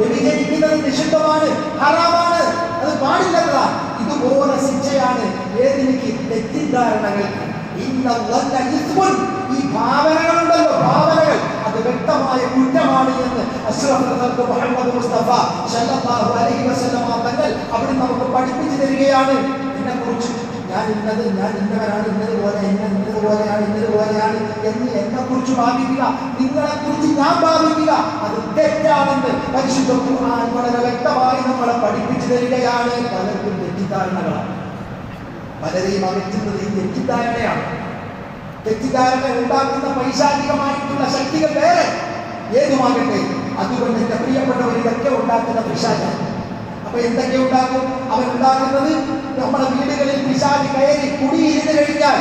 വ്യഭിചരിക്കുന്നത് നിഷിദ്ധമാണ് ഹറാമാണ് അത് പാടില്ലതാണ് ഇതുപോലെ ശിക്ഷയാണ് ഏതിനിക്ക് തെറ്റിദ്ധാരണകൾ. ഈ ഭാവനകളുണ്ടല്ലോ ഭാവനകൾ. അത് വ്യക്തമായ കുറ്റമാണ് എന്ന് അഷ്റഫുൽ മുഹമ്മദ് മുസ്തഫ സല്ലല്ലാഹു അലൈഹി വസല്ലമ തങ്ങൾ അവിടെ നമുക്ക് പഠിപ്പിച്ചു തരികയാണ്. എന്നെ കുറിച്ച് ഞാൻ ഇന്നത് ഞാൻ ഇന്നവരാണ് ഇന്നതുപോലെ എന്നെ ഇന്നതുപോലെയാണ് ഇന്നതുപോലെയാണ് എന്ന് എന്നെ കുറിച്ച് ഭാവിക്കുക നിങ്ങളെ കുറിച്ച് ഞാൻ ഭാവിക്കുക അത് തെറ്റാണെന്ന് പരിശുദ്ധ ഖുർആൻ വളരെ വ്യക്തമായി നമ്മളെ പഠിപ്പിച്ചു തരികയാണ്. പലർക്കും തെറ്റിദ്ധാരണകളാണ്. പലരെയും അകറ്റുന്നത് ഈ തെറ്റിദ്ധാരണയാണ്. തെറ്റിദ്ധാരണ ഉണ്ടാക്കുന്ന പൈശാചികമായിട്ടുള്ള ശക്തികൾ വേറെ ഏതുമാകട്ടെ അതുകൊണ്ട് എന്റെ പ്രിയപ്പെട്ടവർ ഇതൊക്കെ ഉണ്ടാക്കുന്ന പിശാചാണ് അപ്പൊ എന്തൊക്കെ ഉണ്ടാക്കും അവൻ ഉണ്ടാക്കുന്നത് നമ്മുടെ വീടുകളിൽ പിശാജ് കയറി കുടിയിരുന്ന് കഴിഞ്ഞാൽ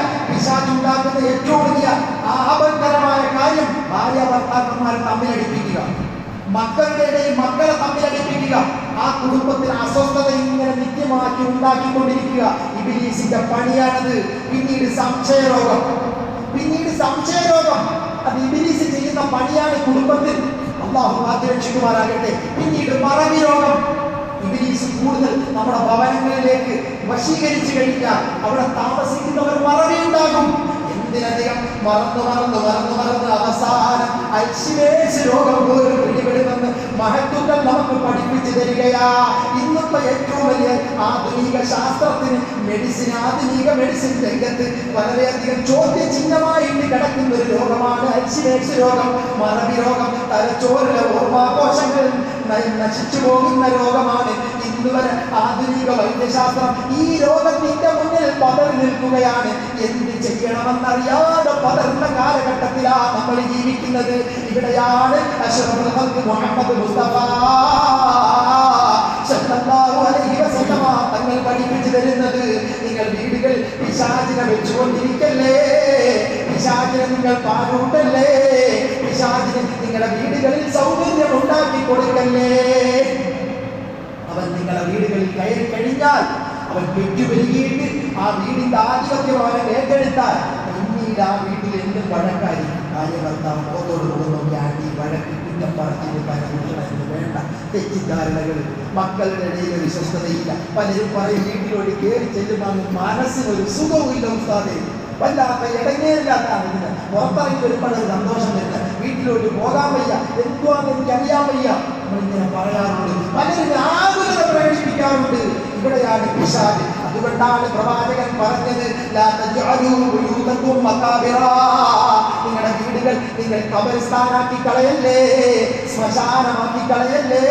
ഉണ്ടാക്കുന്ന ഏറ്റവും വലിയ ആപത്കരമായ കാര്യം ഭാര്യ ഭർത്താക്കന്മാർ തമ്മിലടിപ്പിക്കുക മക്കളുടെ ഇടയിൽ മക്കളെ തമ്മിലടിപ്പിക്കുക ആ കുടുംബത്തിൽ അസ്വസ്ഥത ഇങ്ങനെ നിത്യമാക്കി ഉണ്ടാക്കിക്കൊണ്ടിരിക്കുക. ഇബിലീസിന്റെ പണിയാണത്. പിന്നീട് സംശയരോഗം. പിന്നീട് സംശയരോഗം. അത് ഇബിലീസ് ചെയ്യുന്ന പണിയാണ് കുടുംബത്തിൽ. അള്ളാഹു കാത്തുരക്ഷിക്കുമാറാകട്ടെ പിന്നീട് മറവി രോഗം ഇബിലീസ് കൂടുതൽ നമ്മുടെ ഭവനങ്ങളിലേക്ക് വശീകരിച്ചു കഴിഞ്ഞാൽ അവിടെ താമസിക്കുന്നവർ മറവിയുണ്ടാകും. എന്തിനധികം മറന്നു മറന്നു മറന്നു മറന്ന് അവസാനം അൽഷിമേഴ്സ് രോഗം പോലും പിടിപെടുമെന്ന് മഹത്വങ്ങൾ നമുക്ക് പഠിപ്പിച്ചു തരികയാ. ഇന്നത്തെ ഏറ്റവും വലിയ ആധുനിക ശാസ്ത്രത്തിന് മെഡിസിൻ ആധുനിക മെഡിസിൻ രംഗത്ത് വളരെയധികം ചോദ്യചിഹ്നമായിട്ട് കിടക്കുന്ന ഒരു രോഗമാണ് അൽഷിമേഴ്സ് രോഗം. മറവി രോഗം തലച്ചോറിലെ ഓർമാഘോഷങ്ങൾ നശിച്ചു പോകുന്ന രോഗമാണ്. ഇന്നുവരെ ആധുനിക വൈദ്യശാസ്ത്രം ഈ രോഗത്തിന്റെ പതറി നിൽക്കുകയാണ് എന്ത് ചെയ്യണമെന്നറിയാതെ പതർന്ന കാലഘട്ടത്തിലാണ് നമ്മൾ ജീവിക്കുന്നത്. ഇവിടെയാണ് മുഹമ്മദ് മുസ്തഫ. തങ്ങൾ പഠിപ്പിച്ചു തരുന്നത്. നിങ്ങൾ വീടുകൾ പിശാചിനെ വെച്ചുകൊണ്ടിരിക്കല്ലേ? പിശാചിനെ നിങ്ങൾ പാലൂട്ടല്ലേ പിശാചിന് നിങ്ങളുടെ വീടുകളിൽ സൗകര്യം ഉണ്ടാക്കി കൊടുക്കല്ലേ? അവൻ നിങ്ങളുടെ വീടുകളിൽ കയറി കഴിഞ്ഞാൽ അവൻ പെറ്റുപെരുകിയിട്ട് ആ വീടിന്റെ ആധിപത്യം അവനെ ഏറ്റെടുത്താൽ പിന്നീട് ആ വീട്ടിൽ എന്ത് വഴക്കായി ഭാര്യഭർത്താവ് മുഖത്തോട് മുഖം നോക്കി ആണ്ടി വഴക്ക് കുറ്റം പരമുകളെന്ന് വേണ്ട തെറ്റിദ്ധാരണകൾ. മക്കളുടെ ഇടയിൽ വിശ്വസ്തതയില്ല. പലരും പറയും വീട്ടിലോട്ട് കയറി ചെല്ലുമ്പോൾ മനസ്സിനൊരു സുഖവും ഉസ്താദേ. വല്ലാത്ത ഇടങ്ങേറില്ലാത്താണ് ഇതിന് പുറത്തിറങ്ങി സന്തോഷം വരുന്നത്. വീട്ടിലോട്ട് പോകാൻ വയ്യ. എന്തുവാന്ന് എനിക്ക് അറിയാൻ വയ്യ പറയാറുണ്ട്. പലരും ആകുലത പ്രകടിപ്പിക്കാറുണ്ട്. ഇവിടെയാണ് പിശാച് അതുകൊണ്ടാണ് പ്രവാചകൻ പറഞ്ഞത്. നിങ്ങളുടെ വീടുകൾ നിങ്ങൾ കബരിസ്ഥാനാക്കി കളയല്ലേ ശ്മശാനമാക്കി കളയല്ലേ